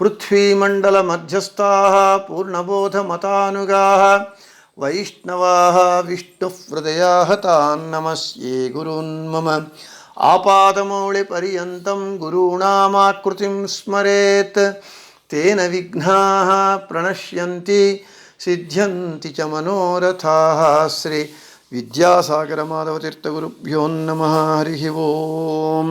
పృథ్వీమండలమధ్యస్థా పూర్ణబోధమతానుగా వైష్ణవా విష్ణుహృదయా తాన్నమస్యే గురున్మమ ఆపాదమౌళిపర్యంతం గురూణామాకృతిం స్మరేత్ తేన విఘ్నా ప్రణశ్యంతి సిద్ధ్యంతి చ మనోరథా శ్రీ విద్యాసాగరమాధవతీర్థగురుభ్యో నమ హరి ఓం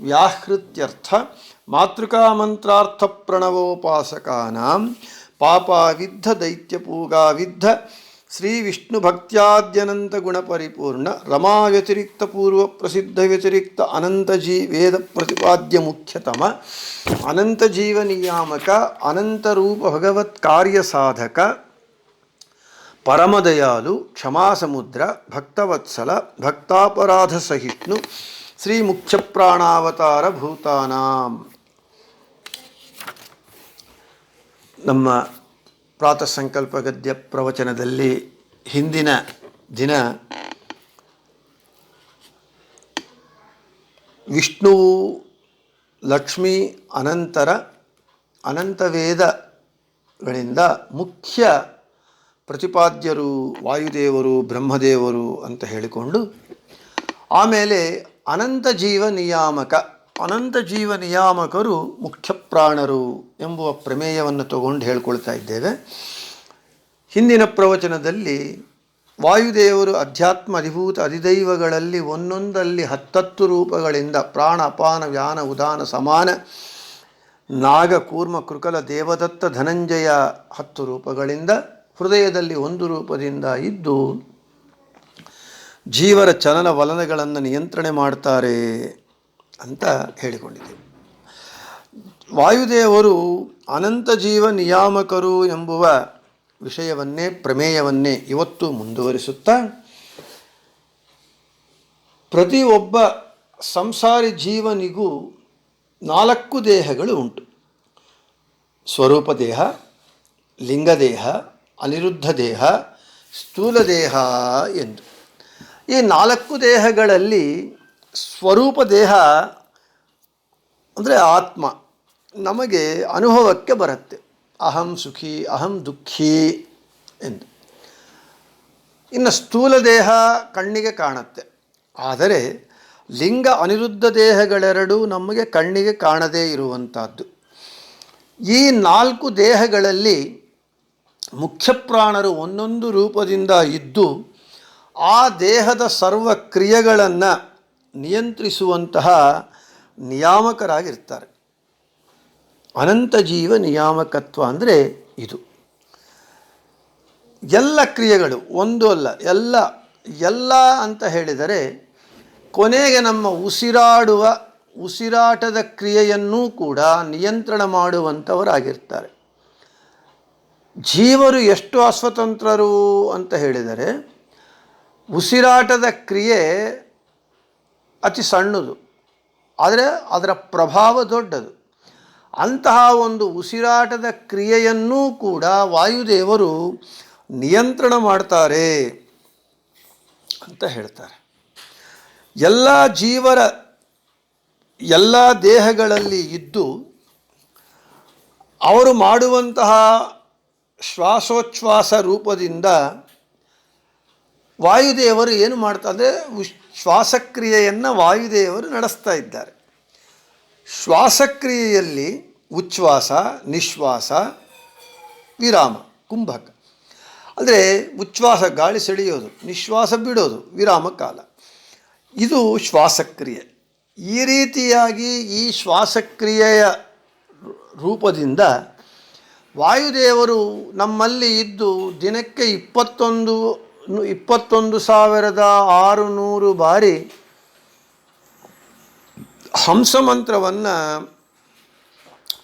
వ్యాహృత్యర్థ మాతృకామంత్రార్థ ప్రణవోపాసకానాం పాపావిద్ధ దైత్యపూగావిద్ధ శ్రీ విష్ణు భక్త్యాద్యనంత గుణ పరిపూర్ణ రమా వ్యతిరిక్త పూర్వ ప్రసిద్ధ వ్యతిరిక్త అనంతజీ వేద ప్రతిపాద్య ముఖ్యతమ అనంత నియామక అనంతరూప భగవత్ కార్య పరమదయాలు క్షమాసముద్ర భక్తవత్సల భక్తాపరాధ సహిష్ణు ಶ್ರೀ ಮುಖ್ಯ ಪ್ರಾಣಾವತಾರ ಭೂತಾನಾಂ ನಮ್ಮ ಪ್ರಾತಃ ಸಂಕಲ್ಪ ಗದ್ಯ ಪ್ರವಚನದಲ್ಲಿ ಹಿಂದಿನ ದಿನ ವಿಷ್ಣು, ಲಕ್ಷ್ಮಿ, ಅನಂತರ ಅನಂತ ವೇದಗಳಿಂದ ಮುಖ್ಯ ಪ್ರತಿಪಾದ್ಯರು ವಾಯುದೇವರು, ಬ್ರಹ್ಮದೇವರು ಅಂತ ಹೇಳಿಕೊಂಡು ಆಮೇಲೆ ಅನಂತ ಜೀವ ನಿಯಾಮಕ, ಅನಂತ ಜೀವ ನಿಯಾಮಕರು ಮುಖ್ಯ ಪ್ರಾಣರು ಎಂಬುವ ಪ್ರಮೇಯವನ್ನು ತಗೊಂಡು ಹೇಳ್ಕೊಳ್ತಾ ಇದ್ದೇವೆ. ಹಿಂದಿನ ಪ್ರವಚನದಲ್ಲಿ ವಾಯುದೇವರು ಅಧ್ಯಾತ್ಮ ಅಧಿಭೂತ ಅಧಿದೈವಗಳಲ್ಲಿ ಒಂದೊಂದಲ್ಲಿ ಹತ್ತತ್ತು ರೂಪಗಳಿಂದ ಪ್ರಾಣ, ಅಪಾನ ವ್ಯಾನ ಉದಾನ, ಸಮಾನ, ನಾಗ, ಕೂರ್ಮ, ಕೃಕಲ, ದೇವದತ್ತ, ಧನಂಜಯ ಹತ್ತು ರೂಪಗಳಿಂದ ಹೃದಯದಲ್ಲಿ ಒಂದು ರೂಪದಿಂದ ಇದ್ದು ಜೀವರ ಚಲನ ವಲನಗಳನ್ನು ನಿಯಂತ್ರಣೆ ಮಾಡ್ತಾರೆ ಅಂತ ಹೇಳಿಕೊಂಡಿದೆ. ವಾಯುದೇವರು ಅನಂತ ಜೀವ ನಿಯಾಮಕರು ಎಂಬುವ ವಿಷಯವನ್ನೇ, ಪ್ರಮೇಯವನ್ನೇ ಇವತ್ತು ಮುಂದುವರಿಸುತ್ತಾ, ಪ್ರತಿಯೊಬ್ಬ ಸಂಸಾರಿ ಜೀವನಿಗೂ ನಾಲ್ಕು ದೇಹಗಳು ಉಂಟು. ಸ್ವರೂಪ ದೇಹ, ಲಿಂಗದೇಹ, ಅನಿರುದ್ಧ ದೇಹ, ಸ್ಥೂಲ ದೇಹ ಎಂದು. ಈ ನಾಲ್ಕು ದೇಹಗಳಲ್ಲಿ ಸ್ವರೂಪ ದೇಹ ಅಂದರೆ ಆತ್ಮ ನಮಗೆ ಅನುಭವಕ್ಕೆ ಬರುತ್ತೆ. ಅಹಂ ಸುಖಿ, ಅಹಂ ದುಃಖಿ ಎಂದು. ಇನ್ನು ಸ್ಥೂಲ ದೇಹ ಕಣ್ಣಿಗೆ ಕಾಣುತ್ತೆ. ಆದರೆ ಲಿಂಗ ಅನಿರುದ್ಧ ದೇಹಗಳೆರಡೂ ನಮಗೆ ಕಣ್ಣಿಗೆ ಕಾಣದೇ ಇರುವಂಥದ್ದು. ಈ ನಾಲ್ಕು ದೇಹಗಳಲ್ಲಿ ಮುಖ್ಯ ಪ್ರಾಣರು ಒಂದೊಂದು ರೂಪದಿಂದ ಇದ್ದು ಆ ದೇಹದ ಸರ್ವ ಕ್ರಿಯೆಗಳನ್ನು ನಿಯಂತ್ರಿಸುವಂತಹ ನಿಯಾಮಕರಾಗಿರ್ತಾರೆ. ಅನಂತ ಜೀವ ನಿಯಾಮಕತ್ವ ಅಂದರೆ ಇದು. ಎಲ್ಲ ಕ್ರಿಯೆಗಳು, ಒಂದು ಅಲ್ಲ, ಎಲ್ಲ ಎಲ್ಲ ಅಂತ ಹೇಳಿದರೆ ಕೊನೆಗೆ ನಮ್ಮ ಉಸಿರಾಡುವ, ಉಸಿರಾಟದ ಕ್ರಿಯೆಯನ್ನೂ ಕೂಡ ನಿಯಂತ್ರಣ ಮಾಡುವಂಥವರಾಗಿರ್ತಾರೆ. ಜೀವರು ಎಷ್ಟು ಅಸ್ವತಂತ್ರರು ಅಂತ ಹೇಳಿದರೆ ಉಸಿರಾಟದ ಕ್ರಿಯೆ ಅತಿ ಸಣ್ಣದು. ಆದರೆ ಅದರ ಪ್ರಭಾವ ದೊಡ್ಡದು. ಅಂತಹ ಒಂದು ಉಸಿರಾಟದ ಕ್ರಿಯೆಯನ್ನೂ ಕೂಡ ವಾಯುದೇವರು ನಿಯಂತ್ರಣ ಮಾಡ್ತಾರೆ ಅಂತ ಹೇಳ್ತಾರೆ. ಎಲ್ಲ ಜೀವರ, ಎಲ್ಲ ದೇಹಗಳಲ್ಲಿ ಇದ್ದು ಅವರು ಮಾಡುವಂತಹ ಶ್ವಾಸೋಚ್ಛ್ವಾಸ ರೂಪದಿಂದ ವಾಯುದೇವರು ಏನು ಮಾಡ್ತಾ ಅಂದರೆ ಶ್ವಾಸಕ್ರಿಯೆಯನ್ನು ವಾಯುದೇವರು ನಡೆಸ್ತಾ ಇದ್ದಾರೆ. ಶ್ವಾಸಕ್ರಿಯೆಯಲ್ಲಿ ಉಚ್ಛ್ವಾಸ, ನಿಶ್ವಾಸ, ವಿರಾಮ, ಕುಂಭಕ. ಅಂದರೆ ಉಚ್ಛ್ವಾಸ ಗಾಳಿ ಸೆಳೆಯೋದು, ನಿಶ್ವಾಸ ಬಿಡೋದು, ವಿರಾಮ ಕಾಲ. ಇದು ಶ್ವಾಸಕ್ರಿಯೆ. ಈ ರೀತಿಯಾಗಿ ಈ ಶ್ವಾಸಕ್ರಿಯೆಯ ರೂಪದಿಂದ ವಾಯುದೇವರು ನಮ್ಮಲ್ಲಿ ಇದ್ದು ದಿನಕ್ಕೆ ಇಪ್ಪತ್ತೊಂದು ಇಪ್ಪತ್ತೊಂದು ಸಾವಿರದ ಆರುನೂರು ಬಾರಿ ಹಂಸಮಂತ್ರವನ್ನು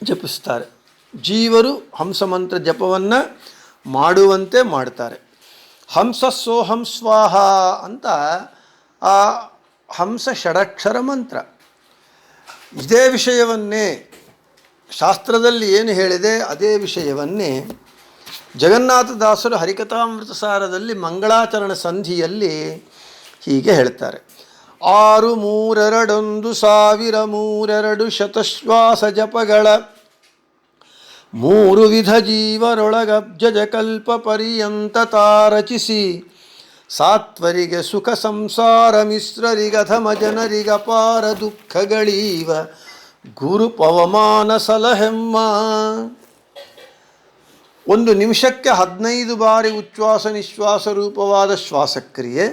ಜಪಿಸ್ತಾರೆ. ಜೀವರು ಹಂಸಮಂತ್ರ ಜಪವನ್ನು ಮಾಡುವಂತೆ ಮಾಡ್ತಾರೆ. ಹಂಸ ಸೋಹಂ ಸ್ವಾಹ ಅಂತ ಆ ಹಂಸ ಷಡಕ್ಷರ ಮಂತ್ರ. ಇದೇ ವಿಷಯವನ್ನೇ ಶಾಸ್ತ್ರದಲ್ಲಿ ಏನು ಹೇಳಿದೆ ಅದೇ ವಿಷಯವನ್ನೇ ಜಗನ್ನಾಥದಾಸರು ಹರಿಕಥಾಮೃತ ಸಾರದಲ್ಲಿ ಮಂಗಳಾಚರಣ ಸಂಧಿಯಲ್ಲಿ ಹೀಗೆ ಹೇಳ್ತಾರೆ. ಆರು ಮೂರೆರಡೊಂದು ಸಾವಿರ ಮೂರೆರಡು ಶತಶ್ವಾಸ ಜಪಗಳ ಮೂರು ವಿಧ ಜೀವರೊಳಗ ಜಜಕಲ್ಪ ಪರ್ಯಂತ ತಾರಚಿಸಿ ಸಾತ್ವರಿಗೆ ಸುಖ ಸಂಸಾರ ಮಿಶ್ರರಿಗಧಮ ಜನರಿಗಪಾರ ದುಃಖಗಳೀವ ಗುರು ಪವಮಾನ ಸಲಹೆಮ್ಮ. ಒಂದು ನಿಮಿಷಕ್ಕೆ ಹದಿನೈದು ಬಾರಿ ಉಚ್ಛ್ವಾಸ ನಿಶ್ವಾಸ ರೂಪವಾದ ಶ್ವಾಸಕ್ರಿಯೆ,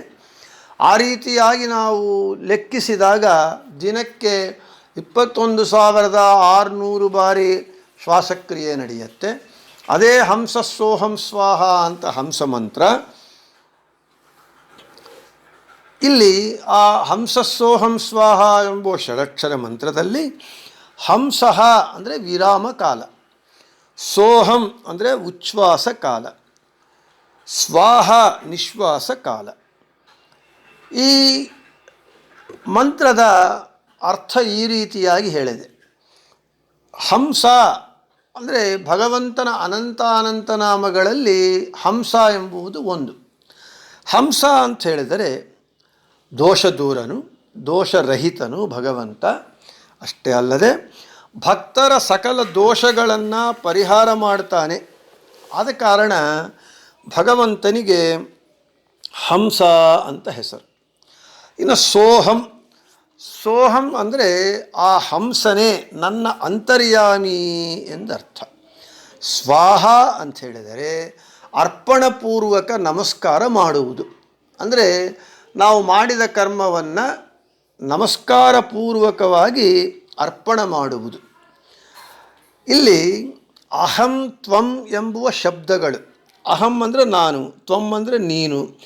ಆ ರೀತಿಯಾಗಿ ನಾವು ಲೆಕ್ಕಿಸಿದಾಗ ದಿನಕ್ಕೆ ಇಪ್ಪತ್ತೊಂದು ಸಾವಿರದ ಆರುನೂರು ಬಾರಿ ಶ್ವಾಸಕ್ರಿಯೆ ನಡೆಯುತ್ತೆ. ಅದೇ ಹಂಸ ಸೋಹಂ ಸ್ವಾಹ ಅಂತ ಹಂಸ ಮಂತ್ರ. ಇಲ್ಲಿ ಆ ಹಂಸ ಸೋಹಂ ಸ್ವಾಹ ಎಂಬ ಷಡಕ್ಷರ ಮಂತ್ರದಲ್ಲಿ ಹಂಸಃ ಅಂದರೆ ವಿರಾಮ ಕಾಲ. ಸೋಹಂ ಅಂದರೆ ಉಚ್ಛ್ವಾಸ ಕಾಲ, ಸ್ವಾಹ ನಿಶ್ವಾಸ ಕಾಲ. ಈ ಮಂತ್ರದ ಅರ್ಥ ಈ ರೀತಿಯಾಗಿ ಹೇಳಿದೆ. ಹಂಸ ಅಂದರೆ ಭಗವಂತನ ಅನಂತಾನಂತ ನಾಮಗಳಲ್ಲಿ ಹಂಸ ಎಂಬುದು ಒಂದು. ಹಂಸ ಅಂತ ಹೇಳಿದರೆ ದೋಷ ದೂರನು ದೋಷರಹಿತನು ಭಗವಂತ. ಅಷ್ಟೇ ಅಲ್ಲದೆ ಭಕ್ತರ ಸಕಲ ದೋಷಗಳನ್ನು ಪರಿಹಾರ ಮಾಡ್ತಾನೆ. ಆದ ಕಾರಣ ಭಗವಂತನಿಗೆ ಹಂಸ ಅಂತ ಹೆಸರು. ಇನ್ನು ಸೋಹಂ ಸೋಹಂ ಅಂದರೆ ಆ ಹಂಸನೇ ನನ್ನ ಅಂತರ್ಯಾಮಿ ಎಂದರ್ಥ. ಸ್ವಾಹ ಅಂತ ಹೇಳಿದರೆ ಅರ್ಪಣಪೂರ್ವಕ ನಮಸ್ಕಾರ ಮಾಡುವುದು. ಅಂದರೆ ನಾವು ಮಾಡಿದ ಕರ್ಮವನ್ನು ನಮಸ್ಕಾರ ಪೂರ್ವಕವಾಗಿ ಅರ್ಪಣ ಮಾಡುವುದು. ಇಲ್ಲಿ ಅಹಂ ತ್ವಂ ಎಂಬುವ ಶಬ್ದಗಳು. ಅಹಂ ಅಂದರೆ ನಾನು, ತ್ವಂ ಅಂದರೆ ನೀನು.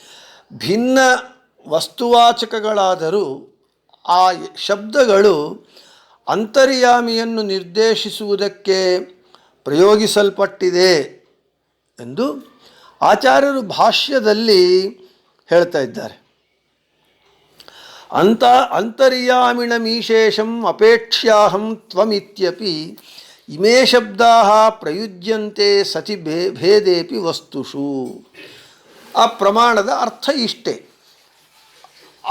ಭಿನ್ನ ವಸ್ತುವಾಚಕಗಳಾದರೂ ಆ ಶಬ್ದಗಳು ಅಂತರ್ಯಾಮಿಯನ್ನು ನಿರ್ದೇಶಿಸುವುದಕ್ಕೆ ಪ್ರಯೋಗಿಸಲ್ಪಟ್ಟಿದೆ ಎಂದು ಆಚಾರ್ಯರು ಭಾಷ್ಯದಲ್ಲಿ ಹೇಳ್ತಾ ಇದ್ದಾರೆ. ಅಂತ ಅಂತರ್ಯಾಮಿಣ ಮೀಶೇಷಂ ಅಪೇಕ್ಷ್ಯಾಹಂ ತ್ವಮಿತ್ಯಪಿ. ಇಮೇ ಶಬ್ದಾ ಪ್ರಯುಜ್ಯಂತೆ ಸತಿ ಭೇ ಭೇದೇಪಿ ವಸ್ತುಷು. ಆ ಪ್ರಮಾಣದ ಅರ್ಥ ಇಷ್ಟೇ.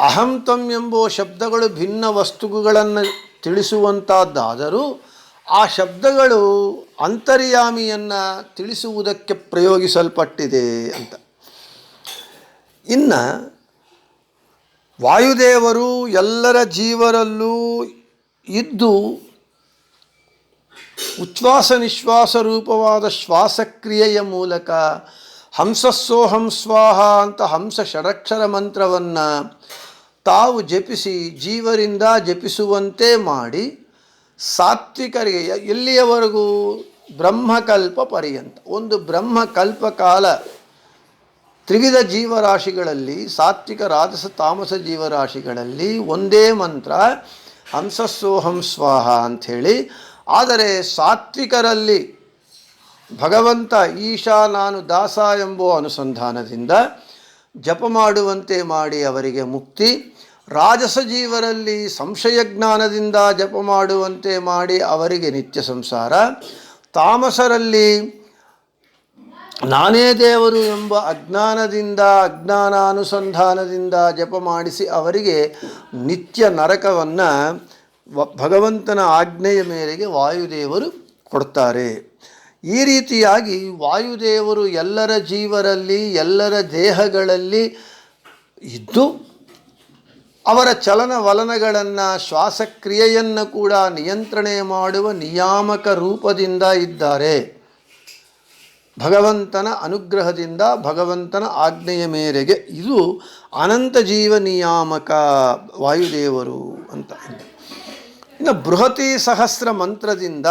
ಅಹಂ ತ್ವಂ ಎಂಬುವ ಶಬ್ದಗಳು ಭಿನ್ನ ವಸ್ತುಗಳನ್ನು ತಿಳಿಸುವಂಥದ್ದಾದರೂ ಆ ಶಬ್ದಗಳು ಅಂತರ್ಯಾಮಿಯನ್ನು ತಿಳಿಸುವುದಕ್ಕೆ ಪ್ರಯೋಗಿಸಲ್ಪಟ್ಟಿದೆ ಅಂತ. ಇನ್ನು ವಾಯುದೇವರು ಎಲ್ಲರ ಜೀವರಲ್ಲೂ ಇದ್ದು ಉಚ್ಛ್ವಾಸ ನಿಶ್ವಾಸ ರೂಪವಾದ ಶ್ವಾಸಕ್ರಿಯೆಯ ಮೂಲಕ ಹಂಸಸ್ಸೋಹಂ ಸ್ವಾಹ ಅಂತ ಹಂಸ ಷಡಕ್ಷರ ಮಂತ್ರವನ್ನು ತಾವು ಜಪಿಸಿ ಜೀವರಿಂದ ಜಪಿಸುವಂತೆ ಮಾಡಿ ಸಾತ್ವಿಕರಿಗೆ ಎಲ್ಲಿಯವರೆಗೂ ಬ್ರಹ್ಮಕಲ್ಪ ಪರ್ಯಂತ. ಒಂದು ಬ್ರಹ್ಮಕಲ್ಪ ಕಾಲ ತ್ರಿವಿಧ ಜೀವರಾಶಿಗಳಲ್ಲಿ, ಸಾತ್ವಿಕ, ರಾಜಸ, ತಾಮಸ ಜೀವರಾಶಿಗಳಲ್ಲಿ ಒಂದೇ ಮಂತ್ರ ಹಂಸಸ್ಸೋಹಂ ಸ್ವಾಹ ಅಂಥೇಳಿ. ಆದರೆ ಸಾತ್ವಿಕರಲ್ಲಿ ಭಗವಂತ ಈಶಾ, ನಾನು ದಾಸ ಎಂಬುವ ಅನುಸಂಧಾನದಿಂದ ಜಪ ಮಾಡುವಂತೆ ಮಾಡಿ ಅವರಿಗೆ ಮುಕ್ತಿ. ರಾಜಸ ಜೀವರಲ್ಲಿ ಸಂಶಯ ಜ್ಞಾನದಿಂದ ಜಪ ಮಾಡುವಂತೆ ಮಾಡಿ ಅವರಿಗೆ ನಿತ್ಯ ಸಂಸಾರ. ತಾಮಸರಲ್ಲಿ ನಾನೇ ದೇವರು ಎಂಬ ಅಜ್ಞಾನದಿಂದ, ಅಜ್ಞಾನಾನುಸಂಧಾನದಿಂದ ಜಪ ಮಾಡಿಸಿ ಅವರಿಗೆ ನಿತ್ಯ ನರಕವನ್ನು ಭಗವಂತನ ಆಜ್ಞೆಯ ಮೇರೆಗೆ ವಾಯುದೇವರು ಕೊಡ್ತಾರೆ. ಈ ರೀತಿಯಾಗಿ ವಾಯುದೇವರು ಎಲ್ಲರ ಜೀವರಲ್ಲಿ, ಎಲ್ಲರ ದೇಹಗಳಲ್ಲಿ ಇದ್ದು ಅವರ ಚಲನವಲನಗಳನ್ನು, ಶ್ವಾಸಕ್ರಿಯೆಯನ್ನು ಕೂಡ ನಿಯಂತ್ರಣೆ ಮಾಡುವ ನಿಯಾಮಕ ರೂಪದಿಂದ ಇದ್ದಾರೆ. ಭಗವಂತನ ಅನುಗ್ರಹದಿಂದ ಭಗವಂತನ ಆಜ್ಞೆಯ ಮೇರೆಗೆ ಇದು ಅನಂತ ಜೀವ ನಿಯಾಮಕ ವಾಯುದೇವರು ಅಂತ. ಇನ್ನು ಬೃಹತಿ ಸಹಸ್ರ ಮಂತ್ರದಿಂದ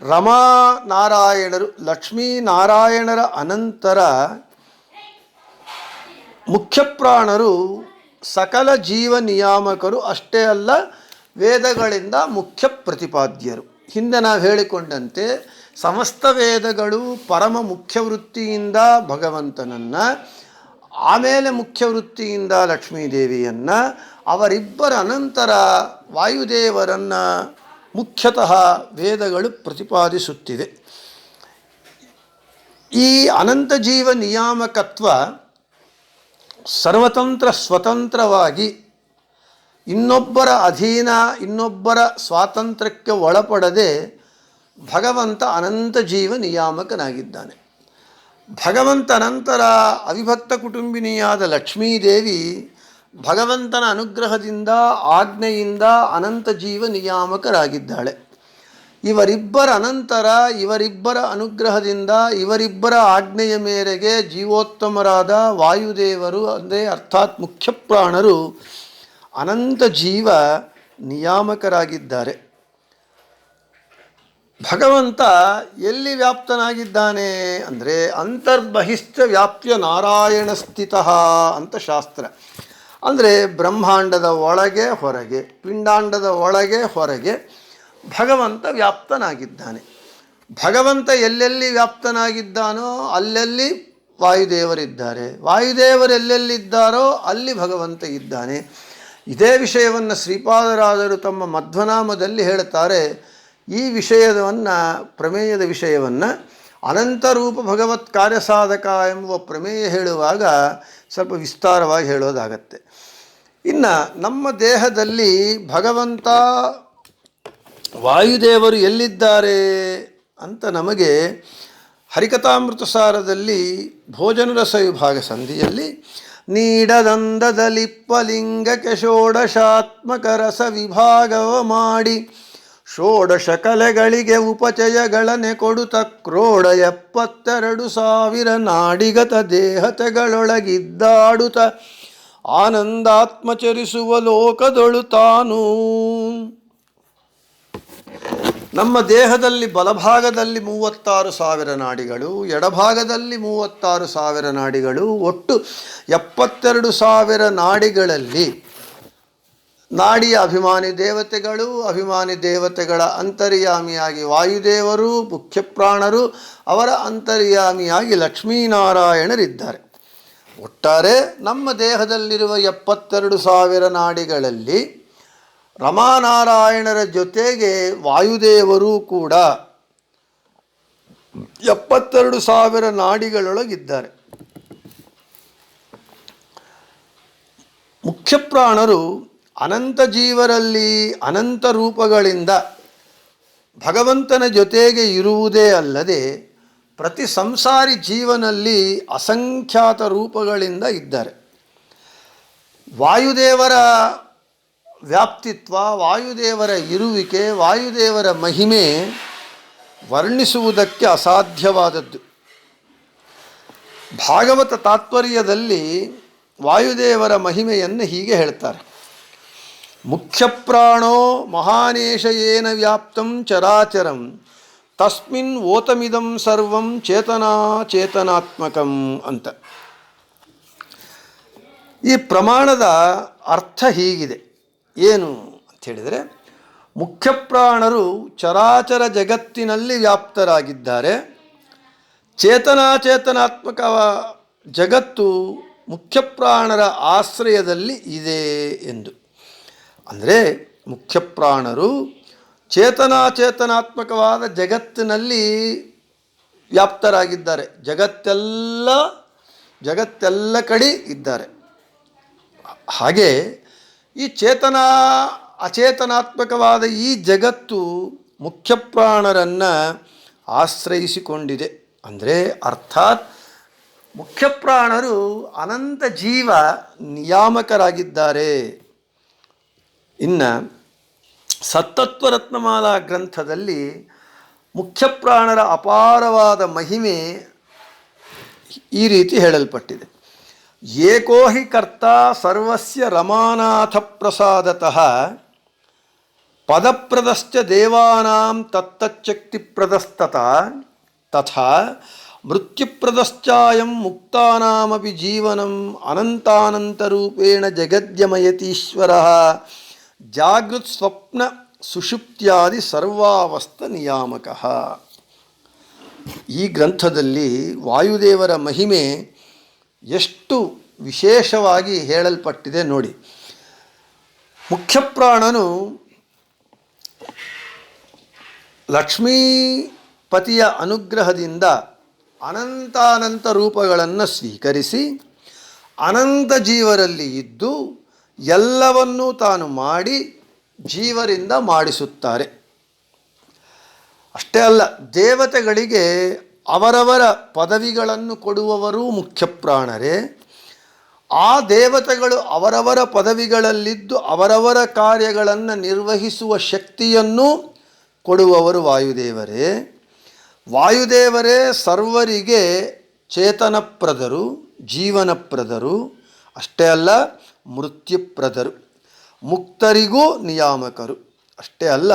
ರಮಾ ನಾರಾಯಣರು ಲಕ್ಷ್ಮೀನಾರಾಯಣರ ಅನಂತರ ಮುಖ್ಯಪ್ರಾಣರು ಸಕಲ ಜೀವ ನಿಯಾಮಕರು ಅಷ್ಟೇ ಅಲ್ಲ ವೇದಗಳಿಂದ ಮುಖ್ಯ ಪ್ರತಿಪಾದ್ಯರು ಹಿಂದೆ ನಾವು ಹೇಳಿಕೊಂಡಂತೆ ಸಮಸ್ತ ವೇದಗಳು ಪರಮ ಮುಖ್ಯ ವೃತ್ತಿಯಿಂದ ಭಗವಂತನನ್ನು, ಆಮೇಲೆ ಮುಖ್ಯ ವೃತ್ತಿಯಿಂದ ಲಕ್ಷ್ಮೀದೇವಿಯನ್ನು, ಅವರಿಬ್ಬರ ಅನಂತರ ವಾಯುದೇವರನ್ನು ಮುಖ್ಯತಃ ವೇದಗಳು ಪ್ರತಿಪಾದಿಸುತ್ತಿದೆ ಈ ಅನಂತ ಜೀವ ನಿಯಾಮಕತ್ವ ಸರ್ವತಂತ್ರ ಸ್ವತಂತ್ರವಾಗಿ ಇನ್ನೊಬ್ಬರ ಅಧೀನ ಇನ್ನೊಬ್ಬರ ಸ್ವಾತಂತ್ರ್ಯಕ್ಕೆ ಒಳಪಡದೆ ಭಗವಂತ ಅನಂತ ಜೀವ ನಿಯಾಮಕನಾಗಿದ್ದಾನೆ. ಭಗವಂತ ನಂತರ ಅವಿಭಕ್ತ ಕುಟುಂಬಿನಿಯಾದ ಲಕ್ಷ್ಮೀದೇವಿ ಭಗವಂತನ ಅನುಗ್ರಹದಿಂದ, ಆಜ್ಞೆಯಿಂದ ಅನಂತ ಜೀವ ನಿಯಾಮಕರಾಗಿದ್ದಾಳೆ. ಇವರಿಬ್ಬರ ಅನಂತರ ಇವರಿಬ್ಬರ ಅನುಗ್ರಹದಿಂದ, ಇವರಿಬ್ಬರ ಆಜ್ಞೆಯ ಮೇರೆಗೆ ಜೀವೋತ್ತಮರಾದ ವಾಯುದೇವರು ಅಂದರೆ ಅರ್ಥಾತ್ ಮುಖ್ಯಪ್ರಾಣರು ಅನಂತ ಜೀವ ನಿಯಾಮಕರಾಗಿದ್ದಾರೆ. ಭಗವಂತ ಎಲ್ಲಿ ವ್ಯಾಪ್ತನಾಗಿದ್ದಾನೆ ಅಂದರೆ ಅಂತರ್ಬಹಿಷ್ಠ ವ್ಯಾಪ್ತಿಯ ನಾರಾಯಣ ಸ್ಥಿತ ಅಂತ ಶಾಸ್ತ್ರ. ಅಂದರೆ ಬ್ರಹ್ಮಾಂಡದ ಒಳಗೆ ಹೊರಗೆ, ಪಿಂಡಾಂಡದ ಒಳಗೆ ಹೊರಗೆ ಭಗವಂತ ವ್ಯಾಪ್ತನಾಗಿದ್ದಾನೆ. ಭಗವಂತ ಎಲ್ಲೆಲ್ಲಿ ವ್ಯಾಪ್ತನಾಗಿದ್ದಾನೋ ಅಲ್ಲೆಲ್ಲಿ ವಾಯುದೇವರಿದ್ದಾರೆ. ವಾಯುದೇವರು ಎಲ್ಲೆಲ್ಲಿದ್ದಾರೋ ಅಲ್ಲಿ ಭಗವಂತ ಇದ್ದಾನೆ. ಇದೇ ವಿಷಯವನ್ನು ಶ್ರೀಪಾದರಾದರು ತಮ್ಮ ಮಧ್ವನಾಮದಲ್ಲಿ ಹೇಳುತ್ತಾರೆ ಈ ವಿಷಯವನ್ನು ಪ್ರಮೇಯದ ವಿಷಯವನ್ನು ಅನಂತರೂಪ ಭಗವತ್ ಕಾರ್ಯಸಾಧಕ ಎಂಬ ಪ್ರಮೇಯ ಹೇಳುವಾಗ ಸ್ವಲ್ಪ ವಿಸ್ತಾರವಾಗಿ ಹೇಳೋದಾಗತ್ತೆ. ಇನ್ನು ನಮ್ಮ ದೇಹದಲ್ಲಿ ಭಗವಂತ ವಾಯುದೇವರು ಎಲ್ಲಿದ್ದಾರೆ ಅಂತ ನಮಗೆ ಹರಿಕಥಾಮೃತ ಸಾರದಲ್ಲಿ ಭೋಜನ ರಸ ವಿಭಾಗ ಸಂಧಿಯಲ್ಲಿ ನೀಡದಂದದಲಿಪ್ಪಲಿಂಗಕ್ಕೆ ಷೋಡಶಾತ್ಮಕ ರಸ ವಿಭಾಗವ ಮಾಡಿ ಷೋಡಶ ಕಲೆಗಳಿಗೆ ಉಪಚಯಗಳನೆ ಕೊಡುತ್ತ ಕ್ರೋಡ ಎಪ್ಪತ್ತೆರಡು ಸಾವಿರ ನಾಡಿಗತ ದೇಹತೆಗಳೊಳಗಿದ್ದಾಡುತ್ತ ಆನಂದಾತ್ಮಚರಿಸುವ ಲೋಕದೊಳು ತಾನು. ನಮ್ಮ ದೇಹದಲ್ಲಿ ಬಲಭಾಗದಲ್ಲಿ ಮೂವತ್ತಾರು ಸಾವಿರ ನಾಡಿಗಳು, ಎಡಭಾಗದಲ್ಲಿ ಮೂವತ್ತಾರು ಸಾವಿರ ನಾಡಿಗಳು, ಒಟ್ಟು ಎಪ್ಪತ್ತೆರಡು ಸಾವಿರ ನಾಡಿಗಳಲ್ಲಿ ನಾಡಿಯ ಅಭಿಮಾನಿ ದೇವತೆಗಳು, ಅಭಿಮಾನಿ ದೇವತೆಗಳ ಅಂತರ್ಯಾಮಿಯಾಗಿ ವಾಯುದೇವರು ಮುಖ್ಯಪ್ರಾಣರು ಅವರ ಅಂತರ್ಯಾಮಿಯಾಗಿ ಲಕ್ಷ್ಮೀನಾರಾಯಣರಿದ್ದಾರೆ. ಒಟ್ಟಾರೆ ನಮ್ಮ ದೇಹದಲ್ಲಿರುವ ಎಪ್ಪತ್ತೆರಡು ಸಾವಿರ ನಾಡಿಗಳಲ್ಲಿ ರಮಾನಾರಾಯಣರ ಜೊತೆಗೆ ವಾಯುದೇವರು ಕೂಡ ಎಪ್ಪತ್ತೆರಡು ಸಾವಿರ ನಾಡಿಗಳೊಳಗಿದ್ದಾರೆ. ಮುಖ್ಯ ಪ್ರಾಣರು ಅನಂತ ಜೀವರಲ್ಲಿ ಅನಂತ ರೂಪಗಳಿಂದ ಭಗವಂತನ ಜೊತೆಗೆ ಇರುವುದೇ ಅಲ್ಲದೆ ಪ್ರತಿ ಸಂಸಾರಿ ಜೀವನಲ್ಲಿ ಅಸಂಖ್ಯಾತ ರೂಪಗಳಿಂದ ಇದ್ದಾರೆ. ವಾಯುದೇವರ ವ್ಯಾಪ್ತಿತ್ವ, ವಾಯುದೇವರ ಇರುವಿಕೆ, ವಾಯುದೇವರ ಮಹಿಮೆ ವರ್ಣಿಸುವುದಕ್ಕೆ ಅಸಾಧ್ಯವಾದದ್ದು. ಭಾಗವತ ತಾತ್ಪರ್ಯದಲ್ಲಿ ವಾಯುದೇವರ ಮಹಿಮೆಯನ್ನು ಹೀಗೆ ಹೇಳ್ತಾರೆ. ಮುಖ್ಯ ಪ್ರಾಣೋ ಮಹಾನೇಶ ಏನ ವ್ಯಾಪ್ತಂ ಚರಾಚರಂ, ತಸ್ಮಿನ್ ಓತಮಿದಂ ಸರ್ವಂ ಚೇತನಾ ಚೇತನಾತ್ಮಕಂ ಅಂತ. ಈ ಪ್ರಮಾಣದ ಅರ್ಥ ಹೀಗಿದೆ. ಏನು ಅಂತ ಹೇಳಿದರೆ ಮುಖ್ಯ ಪ್ರಾಣರು ಚರಾಚರ ಜಗತ್ತಿನಲ್ಲಿ ವ್ಯಾಪ್ತರಾಗಿದ್ದಾರೆ. ಚೇತನಾಚೇತನಾತ್ಮಕ ಜಗತ್ತು ಮುಖ್ಯಪ್ರಾಣರ ಆಶ್ರಯದಲ್ಲಿ ಇದೆ ಎಂದು. ಅಂದರೆ ಮುಖ್ಯಪ್ರಾಣರು ಚೇತನಾಚೇತನಾತ್ಮಕವಾದ ಜಗತ್ತಿನಲ್ಲಿ ವ್ಯಾಪ್ತರಾಗಿದ್ದಾರೆ. ಜಗತ್ತೆಲ್ಲ ಜಗತ್ತೆಲ್ಲ ಕಡೆ ಇದ್ದಾರೆ. ಹಾಗೆ ಈ ಚೇತನ, ಅಚೇತನಾತ್ಮಕವಾದ ಈ ಜಗತ್ತು ಮುಖ್ಯಪ್ರಾಣರನ್ನು ಆಶ್ರಯಿಸಿಕೊಂಡಿದೆ. ಅಂದರೆ ಅರ್ಥಾತ್ ಮುಖ್ಯಪ್ರಾಣರು ಅನಂತ ಜೀವ ನಿಯಾಮಕರಾಗಿದ್ದಾರೆ. ಇನ್ನು ಸತ್ತತ್ವರತ್ನಮಾಲಾ ಗ್ರಂಥದಲ್ಲಿ ಮುಖ್ಯಪ್ರಾಣರ ಅಪಾರವಾದ ಮಹಿಮೆ ಈ ರೀತಿ ಹೇಳಲ್ಪಟ್ಟಿದೆ. ಏಕೋ ಹಿ ಕರ್ತ ಸರ್ವಸ್ಯ ರಮಾನಾಥ ಪ್ರಸಾದತಃ ಪದಪ್ರದಶ್ಚ ದೇವಾನಾಂ ತತ್ತಚ್ಛಕ್ತಿಪ್ರದಸ್ತತ ತಥಾ ಮೃತ್ಯುಪ್ರದಶ್ಚಾಯಂ ಮುಕ್ತಾನಾಮಪಿ ಜೀವನಂ ಅನಂತಾನಂತರೂಪೇಣ ಜಗದ್ಯಮಯತೀಶ್ವರ ಜಾಗೃತ್ ಸ್ವಪ್ನ ಸುಷುಪ್ತ್ಯಾದಿ ಸರ್ವಾವಸ್ಥ ನಿಯಾಮಕ. ಈ ಗ್ರಂಥದಲ್ಲಿ ವಾಯುದೇವರ ಮಹಿಮೆ ಎಷ್ಟು ವಿಶೇಷವಾಗಿ ಹೇಳಲ್ಪಟ್ಟಿದೆ ನೋಡಿ. ಮುಖ್ಯಪ್ರಾಣನು ಲಕ್ಷ್ಮೀಪತಿಯ ಅನುಗ್ರಹದಿಂದ ಅನಂತಾನಂತ ರೂಪಗಳನ್ನು ಸ್ವೀಕರಿಸಿ ಅನಂತ ಜೀವರಲ್ಲಿ ಇದ್ದು ಎಲ್ಲವನ್ನೂ ತಾನು ಮಾಡಿ ಜೀವರಿಂದ ಮಾಡಿಸುತ್ತಾರೆ. ಅಷ್ಟೇ ಅಲ್ಲ, ದೇವತೆಗಳಿಗೆ ಅವರವರ ಪದವಿಗಳನ್ನು ಕೊಡುವವರೂ ಮುಖ್ಯ ಪ್ರಾಣರೇ. ಆ ದೇವತೆಗಳು ಅವರವರ ಪದವಿಗಳಲ್ಲಿದ್ದು ಅವರವರ ಕಾರ್ಯಗಳನ್ನು ನಿರ್ವಹಿಸುವ ಶಕ್ತಿಯನ್ನು ಕೊಡುವವರು ವಾಯುದೇವರೇ. ವಾಯುದೇವರೇ ಸರ್ವರಿಗೆ ಚೇತನಪ್ರದರು, ಜೀವನಪ್ರದರು. ಅಷ್ಟೇ ಅಲ್ಲ ಮೃತ್ಯುಪ್ರದರು, ಮುಕ್ತರಿಗೂ ನಿಯಾಮಕರು. ಅಷ್ಟೇ ಅಲ್ಲ,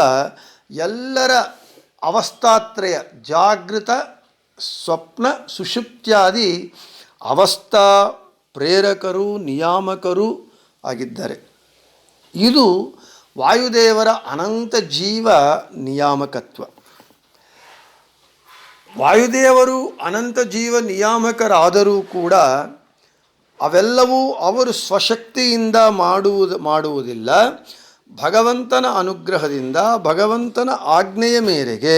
ಎಲ್ಲರ ಅವಸ್ಥಾತ್ರಯ, ಜಾಗೃತ, ಸ್ವಪ್ನ, ಸುಷುಪ್ತ್ಯಾದಿ ಅವಸ್ಥಾ ಪ್ರೇರಕರು, ನಿಯಾಮಕರು ಆಗಿದ್ದಾರೆ. ಇದು ವಾಯುದೇವರ ಅನಂತ ಜೀವ ನಿಯಾಮಕತ್ವ. ವಾಯುದೇವರು ಅನಂತ ಜೀವ ನಿಯಾಮಕರಾದರೂ ಕೂಡ ಅವೆಲ್ಲವೂ ಅವರು ಸ್ವಶಕ್ತಿಯಿಂದ ಮಾಡುವುದು, ಮಾಡುವುದಿಲ್ಲ. ಭಗವಂತನ ಅನುಗ್ರಹದಿಂದ ಭಗವಂತನ ಆಜ್ಞೆಯ ಮೇರೆಗೆ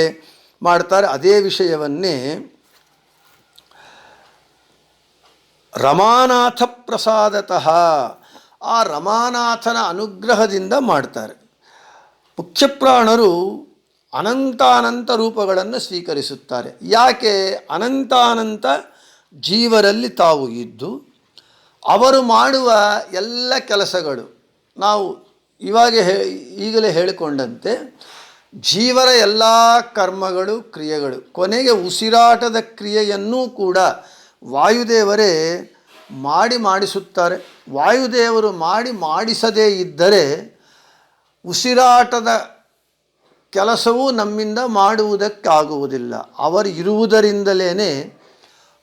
ಮಾಡ್ತಾರೆ. ಅದೇ ವಿಷಯವನ್ನೇ ರಮಾನಾಥ ಪ್ರಸಾದತಃ ಆ ರಮಾನಾಥನ ಅನುಗ್ರಹದಿಂದ ಮಾಡ್ತಾರೆ. ಮುಖ್ಯಪ್ರಾಣರು ಅನಂತಾನಂತ ರೂಪಗಳನ್ನು ಸ್ವೀಕರಿಸುತ್ತಾರೆ. ಯಾಕೆ? ಅನಂತಾನಂತ ಜೀವರಲ್ಲಿ ತಾವು ಇದ್ದು ಅವರು ಮಾಡುವ ಎಲ್ಲ ಕೆಲಸಗಳು ನಾವು ಇವಾಗ ಹೇ ಈಗಲೇ ಹೇಳಿಕೊಂಡಂತೆ, ಜೀವರ ಎಲ್ಲ ಕರ್ಮಗಳು ಕ್ರಿಯೆಗಳು. ಕೊನೆಗೆ ಉಸಿರಾಟದ ಕ್ರಿಯೆಯನ್ನೂ ಕೂಡ ವಾಯುದೇವರೇ ಮಾಡಿ ಮಾಡಿಸುತ್ತಾರೆ. ವಾಯುದೇವರು ಮಾಡಿ ಮಾಡಿಸದೇ ಇದ್ದರೆ ಉಸಿರಾಟದ ಕೆಲಸವೂ ನಮ್ಮಿಂದ ಮಾಡುವುದಕ್ಕಾಗುವುದಿಲ್ಲ. ಅವರು ಇರುವುದರಿಂದಲೇ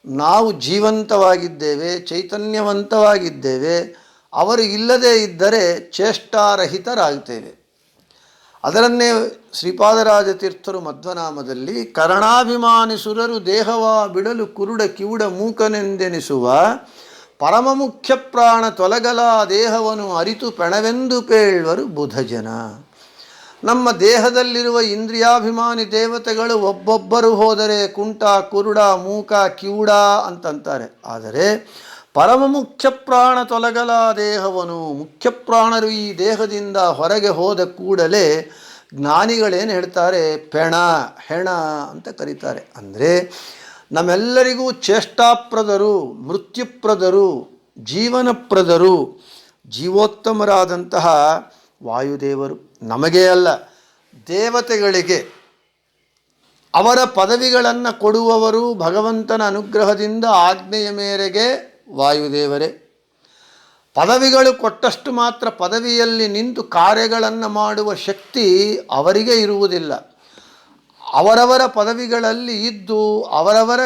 ನಾವು ಜೀವಂತವಾಗಿದ್ದೇವೆ, ಚೈತನ್ಯವಂತವಾಗಿದ್ದೇವೆ, ಅವರು ಇಲ್ಲದೇ ಇದ್ದರೆ ಚೇಷ್ಟಾರಹಿತರಾಗುತ್ತೇವೆ. ಅದರನ್ನೇ ಶ್ರೀಪಾದರಾಜ ತೀರ್ಥರು ಮಧ್ವನಾಮದಲ್ಲಿ, ಕರ್ಣಾಭಿಮಾನಿ ಸುರರು ದೇಹವ ಬಿಡಲು ಕುರುಡ ಕಿವುಡ ಮೂಕನೆಂದೆನಿಸುವ, ಪರಮ ಮುಖ್ಯ ಪ್ರಾಣ ತೊಲಗಲ ದೇಹವನ್ನು ಅರಿತು ಪೆಣವೆಂದು ಪೇಳ್ವರು ಬುಧಜನ. ನಮ್ಮ ದೇಹದಲ್ಲಿರುವ ಇಂದ್ರಿಯಾಭಿಮಾನಿ ದೇವತೆಗಳು ಒಬ್ಬೊಬ್ಬರು ಹೋದರೆ ಕುಂಟ, ಕುರುಡ, ಮೂಕ, ಕಿವುಡ ಅಂತಂತಾರೆ. ಆದರೆ ಪರಮ ಮುಖ್ಯ ಪ್ರಾಣ ತೊಲಗಲ ದೇಹವನು, ಮುಖ್ಯ ಪ್ರಾಣರು ಈ ದೇಹದಿಂದ ಹೊರಗೆ ಹೋದ ಕೂಡಲೇ ಜ್ಞಾನಿಗಳೇನು ಹೇಳ್ತಾರೆ? ಪೆಣ, ಹೆಣ ಅಂತ ಕರೀತಾರೆ. ಅಂದರೆ ನಮ್ಮೆಲ್ಲರಿಗೂ ಚೇಷ್ಟಾಪ್ರದರು, ಮೃತ್ಯುಪ್ರದರು, ಜೀವನಪ್ರದರು, ಜೀವೋತ್ತಮರಾದಂತಹ ವಾಯುದೇವರು. ನಮಗೇ ಅಲ್ಲ, ದೇವತೆಗಳಿಗೆ. ಅವರ ಪದವಿಗಳನ್ನು ಕೊಡುವವರು ಭಗವಂತನ ಅನುಗ್ರಹದಿಂದ ಆಜ್ಞೆಯ ಮೇರೆಗೆ ವಾಯುದೇವರೇ. ಪದವಿಗಳು ಕೊಟ್ಟಷ್ಟು ಮಾತ್ರ ಪದವಿಯಲ್ಲಿ ನಿಂತು ಕಾರ್ಯಗಳನ್ನು ಮಾಡುವ ಶಕ್ತಿ ಅವರಿಗೆ ಇರುವುದಿಲ್ಲ. ಅವರವರ ಪದವಿಗಳಲ್ಲಿ ಇದ್ದು ಅವರವರ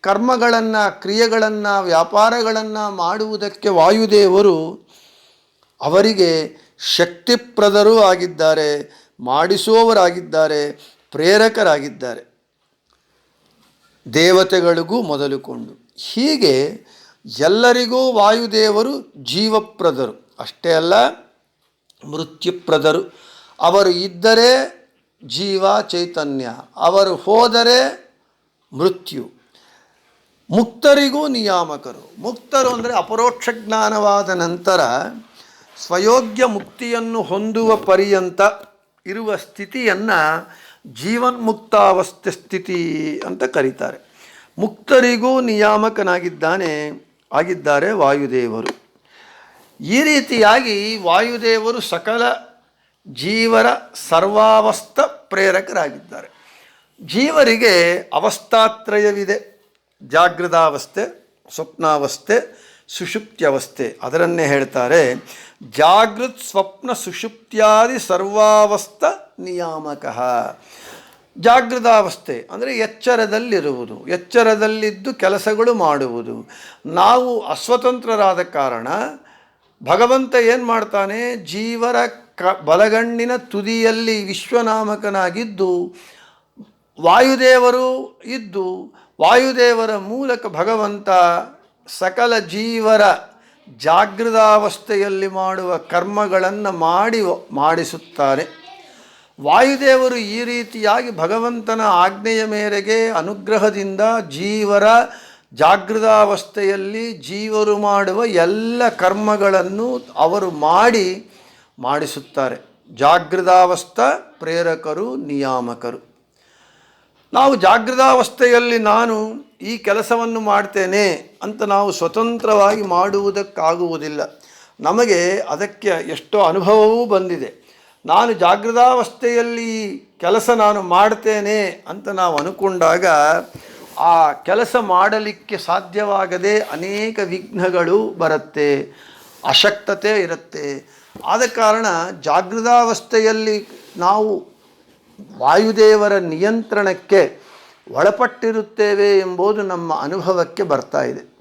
ಕರ್ಮಗಳನ್ನು, ಕ್ರಿಯೆಗಳನ್ನು, ವ್ಯಾಪಾರಗಳನ್ನು ಮಾಡುವುದಕ್ಕೆ ವಾಯುದೇವರು ಅವರಿಗೆ ಶಕ್ತಿಪ್ರದರು ಆಗಿದ್ದಾರೆ, ಮಾಡಿಸುವವರಾಗಿದ್ದಾರೆ, ಪ್ರೇರಕರಾಗಿದ್ದಾರೆ. ದೇವತೆಗಳಿಗೂ ಮೊದಲುಕೊಂಡು ಹೀಗೆ ಎಲ್ಲರಿಗೂ ವಾಯುದೇವರು ಜೀವಪ್ರದರು. ಅಷ್ಟೇ ಅಲ್ಲ, ಮೃತ್ಯುಪ್ರದರು. ಅವರು ಇದ್ದರೆ ಜೀವ ಚೈತನ್ಯ, ಅವರು ಹೋದರೆ ಮೃತ್ಯು. ಮುಕ್ತರಿಗೂ ನಿಯಾಮಕರು. ಮುಕ್ತರು ಅಂದರೆ ಅಪರೋಕ್ಷ ಜ್ಞಾನವಾದ ನಂತರ ಸ್ವಯೋಗ್ಯ ಮುಕ್ತಿಯನ್ನು ಹೊಂದುವ ಪರ್ಯಂತ ಇರುವ ಸ್ಥಿತಿಯನ್ನು ಜೀವನ್ಮುಕ್ತಾವಸ್ಥೆ ಸ್ಥಿತಿ ಅಂತ ಕರೀತಾರೆ. ಮುಕ್ತರಿಗೂ ನಿಯಾಮಕನಾಗಿದ್ದಾನೆ, ಆಗಿದ್ದಾರೆ ವಾಯುದೇವರು. ಈ ರೀತಿಯಾಗಿ ವಾಯುದೇವರು ಸಕಲ ಜೀವರ ಸರ್ವಾವಸ್ಥ ಪ್ರೇರಕರಾಗಿದ್ದಾರೆ. ಜೀವರಿಗೆ ಅವಸ್ಥಾತ್ರಯವಿದೆ, ಜಾಗೃತಾವಸ್ಥೆ. ಸ್ವಪ್ನಾವಸ್ಥೆ, ಸುಷುಪ್ತ್ಯವಸ್ಥೆ. ಅದರನ್ನೇ ಹೇಳ್ತಾರೆ, ಜಾಗೃತ್ ಸ್ವಪ್ನ ಸುಷುಪ್ತ್ಯಾದಿ ಸರ್ವಾವಸ್ಥ ನಿಯಾಮಕ. ಜಾಗೃತಾವಸ್ಥೆ ಅಂದರೆ ಎಚ್ಚರದಲ್ಲಿರುವುದು, ಎಚ್ಚರದಲ್ಲಿದ್ದು ಕೆಲಸಗಳು ಮಾಡುವುದು. ನಾವು ಅಸ್ವತಂತ್ರರಾದ ಕಾರಣ ಭಗವಂತ ಏನು ಮಾಡ್ತಾನೆ, ಜೀವರ ಕ, ಬಲಗಣ್ಣಿನ ತುದಿಯಲ್ಲಿ ವಿಶ್ವನಾಮಕನಾಗಿದ್ದು, ವಾಯುದೇವರು ಇದ್ದು ವಾಯುದೇವರ ಮೂಲಕ ಭಗವಂತ ಸಕಲ ಜೀವರ ಜಾಗೃತಾವಸ್ಥೆಯಲ್ಲಿ ಮಾಡುವ ಕರ್ಮಗಳನ್ನು ಮಾಡಿ ಮಾಡಿಸುತ್ತಾರೆ. ವಾಯುದೇವರು ಈ ರೀತಿಯಾಗಿ ಭಗವಂತನ ಆಜ್ಞೆಯ ಮೇರೆಗೆ ಅನುಗ್ರಹದಿಂದ ಜೀವರ ಜಾಗೃತಾವಸ್ಥೆಯಲ್ಲಿ ಜೀವರು ಮಾಡುವ ಎಲ್ಲ ಕರ್ಮಗಳನ್ನು ಅವರು ಮಾಡಿ ಮಾಡಿಸುತ್ತಾರೆ. ಜಾಗೃತಾವಸ್ಥ ಪ್ರೇರಕರು, ನಿಯಾಮಕರು. ನಾವು ಜಾಗೃತಾವಸ್ಥೆಯಲ್ಲಿ ನಾನು ಈ ಕೆಲಸವನ್ನು ಮಾಡ್ತೇನೆ ಅಂತ ನಾವು ಸ್ವತಂತ್ರವಾಗಿ ಮಾಡುವುದಕ್ಕಾಗುವುದಿಲ್ಲ. ನಮಗೆ ಅದಕ್ಕೆ ಎಷ್ಟೋ ಅನುಭವವೂ ಬಂದಿದೆ. ನಾನು ಜಾಗೃತಾವಸ್ಥೆಯಲ್ಲಿ ಕೆಲಸ ನಾನು ಮಾಡ್ತೇನೆ ಅಂತ ನಾವು ಅನ್ಕೊಂಡಾಗ ಆ ಕೆಲಸ ಮಾಡಲಿಕ್ಕೆ ಸಾಧ್ಯವಾಗದೆ ಅನೇಕ ವಿಘ್ನಗಳು ಬರುತ್ತೆ, ಅಶಕ್ತತೆ ಇರುತ್ತೆ. ಆದ ಕಾರಣ ಜಾಗೃತಾವಸ್ಥೆಯಲ್ಲಿ ನಾವು ವಾಯುದೇವರ ನಿಯಂತ್ರಣಕ್ಕೆ ಒಳಪಟ್ಟಿರುತ್ತೇವೆ ಎಂಬುದು ನಮ್ಮ ಅನುಭವಕ್ಕೆ ಬರ್ತಾ ಇದೆ.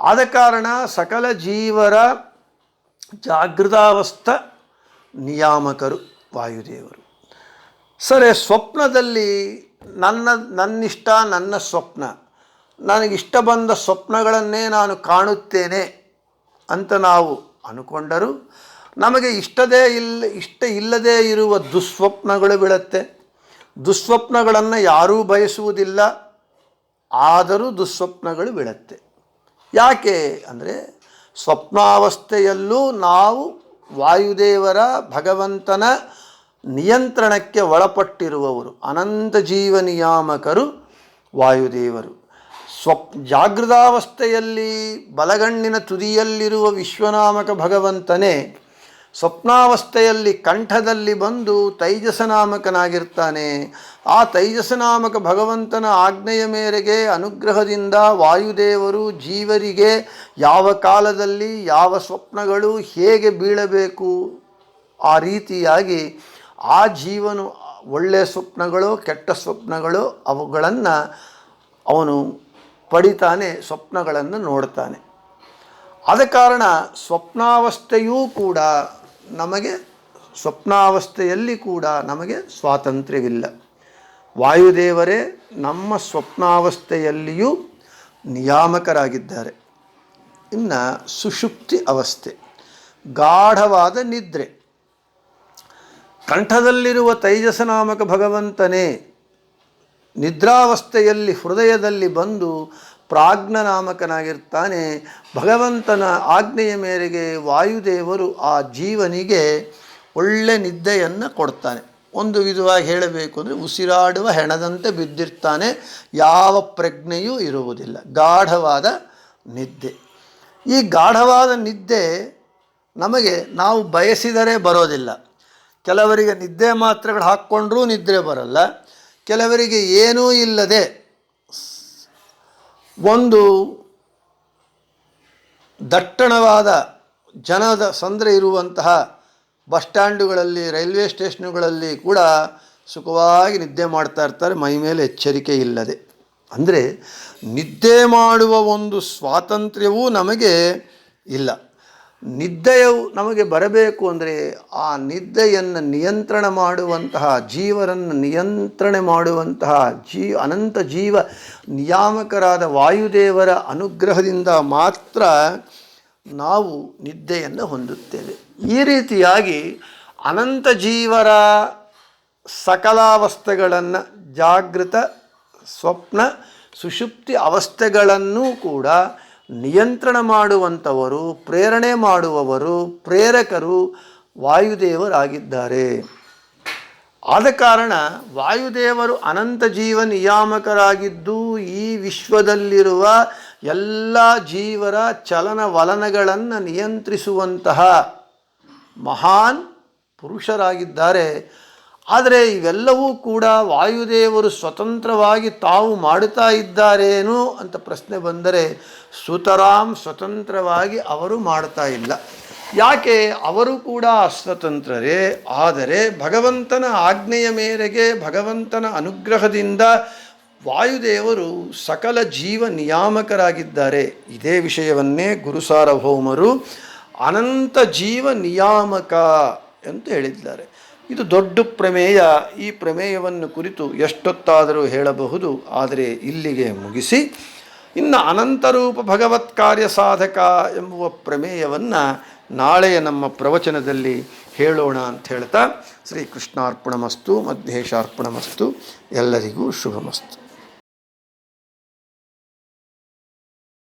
ಆದ ಕಾರಣ ಸಕಲ ಜೀವರ ಜಾಗೃತಾವಸ್ಥ ನಿಯಾಮಕರು ವಾಯುದೇವರು. ಸರಿ, ಸ್ವಪ್ನದಲ್ಲಿ ನನ್ನ, ನನ್ನಿಷ್ಟ, ನನ್ನ ಸ್ವಪ್ನ, ನನಗಿಷ್ಟ ಬಂದ ಸ್ವಪ್ನಗಳನ್ನೇ ನಾನು ಕಾಣುತ್ತೇನೆ ಅಂತ ನಾವು ಅನುಕೊಂಡರೂ ನಮಗೆ ಇಷ್ಟದೇ ಇಲ್ಲ, ಇಷ್ಟ ಇಲ್ಲದೇ ಇರುವ ದುಸ್ವಪ್ನಗಳು ಬೀಳುತ್ತೆ. ದುಸ್ವಪ್ನಗಳನ್ನು ಯಾರೂ ಬಯಸುವುದಿಲ್ಲ, ಆದರೂ ದುಸ್ವಪ್ನಗಳು ಬೀಳುತ್ತೆ. ಯಾಕೆ ಅಂದರೆ ಸ್ವಪ್ನಾವಸ್ಥೆಯಲ್ಲೂ ನಾವು ವಾಯುದೇವರ, ಭಗವಂತನ ನಿಯಂತ್ರಣಕ್ಕೆ ಒಳಪಟ್ಟಿರುವವರು, ಅನಂತ ಜೀವ ನಿಯಾಮಕರು ವಾಯುದೇವರು. ಸ್ವಪ್, ಜಾಗೃತಾವಸ್ಥೆಯಲ್ಲಿ, ಬಲಗಣ್ಣಿನ ತುದಿಯಲ್ಲಿರುವ ವಿಶ್ವನಾಮಕ ಭಗವಂತನೇ ಸ್ವಪ್ನಾವಸ್ಥೆಯಲ್ಲಿ ಕಂಠದಲ್ಲಿ ಬಂದು ತೈಜಸನಾಮಕನಾಗಿರ್ತಾನೆ. ಆ ತೈಜಸನಾಮಕ ಭಗವಂತನ ಆಜ್ಞೆಯ ಮೇರೆಗೆ ಅನುಗ್ರಹದಿಂದ ವಾಯುದೇವರು ಜೀವರಿಗೆ ಯಾವ ಕಾಲದಲ್ಲಿ ಯಾವ ಸ್ವಪ್ನಗಳು ಹೇಗೆ ಬೀಳಬೇಕು ಆ ರೀತಿಯಾಗಿ ಆ ಜೀವನು ಒಳ್ಳೆಯ ಸ್ವಪ್ನಗಳು ಕೆಟ್ಟ ಸ್ವಪ್ನಗಳು ಅವುಗಳನ್ನು ಅವನು ಪಡಿತಾನೆ, ಸ್ವಪ್ನಗಳನ್ನು ನೋಡ್ತಾನೆ. ಆದ ಕಾರಣ ಸ್ವಪ್ನಾವಸ್ಥೆಯೂ ಕೂಡ ನಮಗೆ ಸ್ವಪ್ನಾವಸ್ಥೆಯಲ್ಲಿ ಕೂಡ ನಮಗೆ ಸ್ವಾತಂತ್ರ್ಯವಿಲ್ಲ. ವಾಯುದೇವರೇ ನಮ್ಮ ಸ್ವಪ್ನಾವಸ್ಥೆಯಲ್ಲಿಯೂ ನಿಯಾಮಕರಾಗಿದ್ದಾರೆ. ಇನ್ನು ಸುಷುಪ್ತಿ ಅವಸ್ಥೆ, ಗಾಢವಾದ ನಿದ್ರೆ. ಕಂಠದಲ್ಲಿರುವ ತೈಜಸನಾಮಕ ಭಗವಂತನೇ ನಿದ್ರಾವಸ್ಥೆಯಲ್ಲಿ ಹೃದಯದಲ್ಲಿ ಬಂದು ಪ್ರಾಜ್ಞನಾಮಕನಾಗಿರ್ತಾನೆ. ಭಗವಂತನ ಆಜ್ಞೆಯ ಮೇರೆಗೆ ವಾಯುದೇವರು ಆ ಜೀವನಿಗೆ ಒಳ್ಳೆ ನಿದ್ದೆಯನ್ನು ಕೊಡ್ತಾನೆ. ಒಂದು ವಿಧವಾಗಿ ಹೇಳಬೇಕು ಅಂದರೆ ಉಸಿರಾಡುವ ಹೆಣದಂತೆ ಬಿದ್ದಿರ್ತಾನೆ. ಯಾವ ಪ್ರಜ್ಞೆಯೂ ಇರುವುದಿಲ್ಲ. ಗಾಢವಾದ ನಿದ್ದೆ. ಈ ಗಾಢವಾದ ನಿದ್ದೆ ನಮಗೆ ನಾವು ಬಯಸಿದರೆ ಬರೋದಿಲ್ಲ. ಕೆಲವರಿಗೆ ನಿದ್ದೆ ಮಾತ್ರೆಗಳು ಹಾಕ್ಕೊಂಡ್ರೂ ನಿದ್ರೆ ಬರಲ್ಲ. ಕೆಲವರಿಗೆ ಏನೂ ಇಲ್ಲದೆ ಒಂದು ದಟ್ಟಣವಾದ ಜನದ ಸಂದ್ರೆ ಇರುವಂತಹ ಬಸ್ ಸ್ಟ್ಯಾಂಡುಗಳಲ್ಲಿ, ರೈಲ್ವೆ ಸ್ಟೇಷನ್ಗಳಲ್ಲಿ ಕೂಡ ಸುಖವಾಗಿ ನಿದ್ದೆ ಮಾಡ್ತಾ ಇರ್ತಾರೆ. ಮೈ ಮೇಲೆ ಎಚ್ಚರಿಕೆ ಇಲ್ಲದೆ. ಅಂದರೆ ನಿದ್ದೆ ಮಾಡುವ ಒಂದು ಸ್ವಾತಂತ್ರ್ಯವೂ ನಮಗೆ ಇಲ್ಲ. ನಿದ್ದೆಯು ನಮಗೆ ಬರಬೇಕು ಅಂದರೆ ಆ ನಿದ್ದೆಯನ್ನು ನಿಯಂತ್ರಣ ಮಾಡುವಂತಹ, ಜೀವರನ್ನು ನಿಯಂತ್ರಣೆ ಮಾಡುವಂತಹ ಜೀ, ಅನಂತ ಜೀವ ನಿಯಾಮಕರಾದ ವಾಯುದೇವರ ಅನುಗ್ರಹದಿಂದ ಮಾತ್ರ ನಾವು ನಿದ್ದೆಯನ್ನು ಹೊಂದುತ್ತೇವೆ. ಈ ರೀತಿಯಾಗಿ ಅನಂತ ಜೀವರ ಸಕಲಾವಸ್ಥೆಗಳನ್ನು, ಜಾಗೃತ, ಸ್ವಪ್ನ, ಸುಷುಪ್ತಿ ಅವಸ್ಥೆಗಳನ್ನು ಕೂಡ ನಿಯಂತ್ರಣ ಮಾಡುವಂಥವರು, ಪ್ರೇರಣೆ ಮಾಡುವವರು, ಪ್ರೇರಕರು ವಾಯುದೇವರಾಗಿದ್ದಾರೆ. ಆದ ಕಾರಣ ವಾಯುದೇವರು ಅನಂತ ಜೀವ ನಿಯಾಮಕರಾಗಿದ್ದು, ಈ ವಿಶ್ವದಲ್ಲಿರುವ ಎಲ್ಲ ಜೀವರ ಚಲನವಲನಗಳನ್ನು ನಿಯಂತ್ರಿಸುವಂತಹ ಮಹಾನ್ ಪುರುಷರಾಗಿದ್ದಾರೆ. ಆದರೆ ಇವೆಲ್ಲವೂ ಕೂಡ ವಾಯುದೇವರು ಸ್ವತಂತ್ರವಾಗಿ ತಾವು ಮಾಡುತ್ತಾ ಇದ್ದಾರೇನು ಅಂತ ಪ್ರಶ್ನೆ ಬಂದರೆ ಸುತರಾಮ್ ಸ್ವತಂತ್ರವಾಗಿ ಅವರು ಮಾಡ್ತಾ ಇಲ್ಲ. ಯಾಕೆ? ಅವರು ಕೂಡ ಅಸ್ವತಂತ್ರರೇ. ಆದರೆ ಭಗವಂತನ ಆಜ್ಞೆಯ ಮೇರೆಗೆ ಭಗವಂತನ ಅನುಗ್ರಹದಿಂದ ವಾಯುದೇವರು ಸಕಲ ಜೀವ ನಿಯಾಮಕರಾಗಿದ್ದಾರೆ. ಇದೇ ವಿಷಯವನ್ನೇ ಗುರುಸಾರ್ವಭೌಮರು ಅನಂತ ಜೀವ ನಿಯಾಮಕ ಅಂತ ಹೇಳಿದ್ದಾರೆ. ಇದು ದೊಡ್ಡ ಪ್ರಮೇಯ. ಈ ಪ್ರಮೇಯವನ್ನು ಕುರಿತು ಎಷ್ಟೊತ್ತಾದರೂ ಹೇಳಬಹುದು. ಆದರೆ ಇಲ್ಲಿಗೆ ಮುಗಿಸಿ. ಇನ್ನು ಅನಂತರೂಪ ಭಗವತ್ ಕಾರ್ಯ ಸಾಧಕ ಎಂಬುವ ಪ್ರಮೇಯವನ್ನು ನಾಳೆಯ ನಮ್ಮ ಪ್ರವಚನದಲ್ಲಿ ಹೇಳೋಣ ಅಂತ ಹೇಳ್ತಾ ಶ್ರೀಕೃಷ್ಣಾರ್ಪಣಮಸ್ತು. ಮಧ್ಯೇಶಾರ್ಪಣಮಸ್ತು. ಎಲ್ಲರಿಗೂ ಶುಭಮಸ್ತು.